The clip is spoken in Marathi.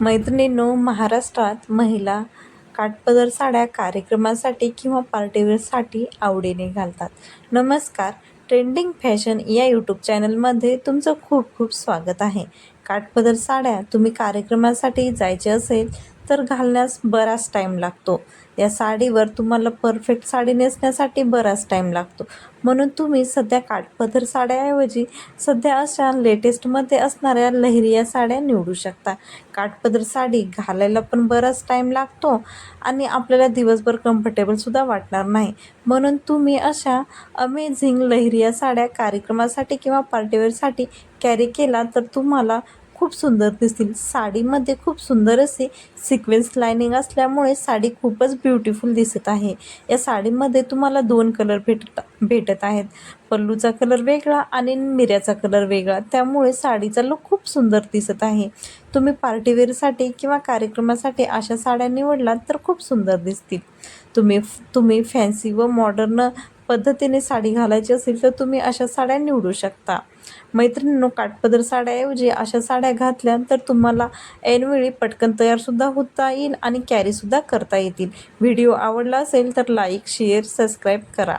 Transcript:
मैत्रिणींनो महाराष्ट्रात महिला काठपदर साड्या कार्यक्रमासाठी किंवा पार्टीवेअरसाठी आवडीने घालतात. नमस्कार ट्रेंडिंग फॅशन या यूट्यूब चॅनलमध्ये तुमचं खूप खूप स्वागत आहे. काठपदर साड्या तुम्ही कार्यक्रमासाठी जायचे असेल तर घालण्यास बराच टाईम लागतो. या साडीवर तुम्हाला परफेक्ट साडी नेसण्यासाठी बराच टाईम लागतो. म्हणून तुम्ही सध्या काठपदर साड्याऐवजी सध्या अशा लेटेस्टमध्ये असणाऱ्या लहरिया साड्या निवडू शकता. काठपदर साडी घालायला पण बराच टाईम लागतो आणि आपल्याला दिवसभर कम्फर्टेबलसुद्धा वाटणार नाही. म्हणून तुम्ही अशा अमेझिंग लहरिया साड्या कार्यक्रमासाठी किंवा पार्टीवेअरसाठी कॅरी केला तर तुम्हाला खूप सुंदर दिसतील. साडीमध्ये खूप सुंदर असे सिक्वेन्स लायनिंग असल्यामुळे साडी खूपच ब्युटिफुल दिसत आहे. या साडीमध्ये तुम्हाला दोन कलर भेटत भेटत आहेत. पल्लूचा कलर वेगळा आणि मिऱ्याचा कलर वेगळा. त्यामुळे साडीचा लुक खूप सुंदर दिसत आहे. तुम्ही पार्टीवेअरसाठी किंवा कार्यक्रमासाठी अशा साड्या निवडलात तर खूप सुंदर दिसतील. तुम्ही तुम्ही फॅन्सी व मॉडर्न पद्धतीने साडी घालायची असेल तर तुम्ही अशा साड्या निवडू शकता. मैत्रिणींनो काटपदर साड्याऐवजी अशा साड्या घातल्या तर तुम्हाला ऐनवेळी पटकन तयारसुद्धा होता येईल आणि कॅरीसुद्धा करता येतील. व्हिडिओ आवडला असेल तर लाईक शेअर सबस्क्राईब करा.